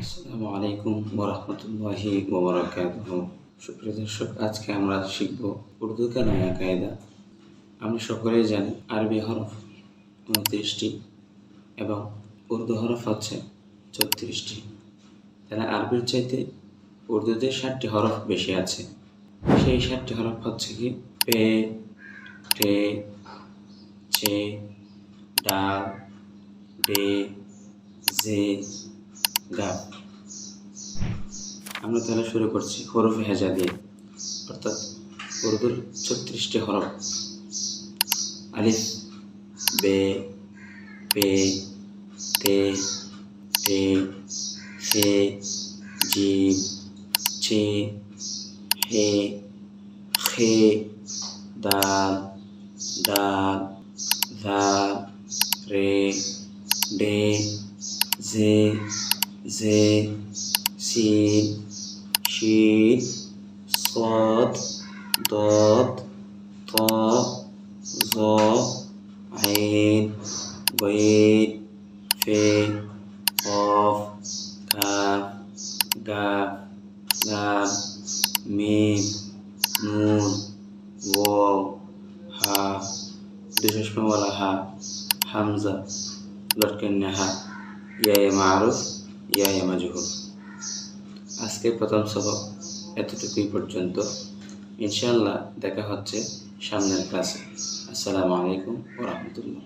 আসসালামু আলাইকুম ওরহমতুল্লাহি ওবরাকাতুহ সুপ্রিয় দর্শক, আজকে আমরা শিখব উর্দু কা কায়দা আমরা সকলেই জানি আরবি হরফ উনত্রিশটি এবং উর্দু হরফ হচ্ছে ছত্রিশটি তাহলে আরবির চাইতে উর্দুতে ষাটটি হরফ বেশি আছে। সেই ষাটটি হরফ হচ্ছে কি? পে, টে, চে ডাল ডে জে গাপ আমরা তাহলে শুরু করছি হরফ হেজা দিয়ে, অর্থাৎ উর্দুর ছত্রিশটি হরফ। আলিফ, বে, পে, তে টে সে জিম চে, হে, খে, দাল ডাল ঝাল রে ডে জে জে সিন শিন সদ দদ ত জ, আইন গইন ফে, কফ কাফ গাফ লাম মিম নুন, ওয়াও, হা দুশোষমালা হা, হামজা লটকন্যা হা ইয়া মারুফ ইয়া মাজহুর আজকে প্রথম সবক এতটুকুই পর্যন্ত। ইনশাআল্লাহ দেখা হচ্ছে সামনের ক্লাসে। আসসালামু আলাইকুম ওরহমতুল্লাহ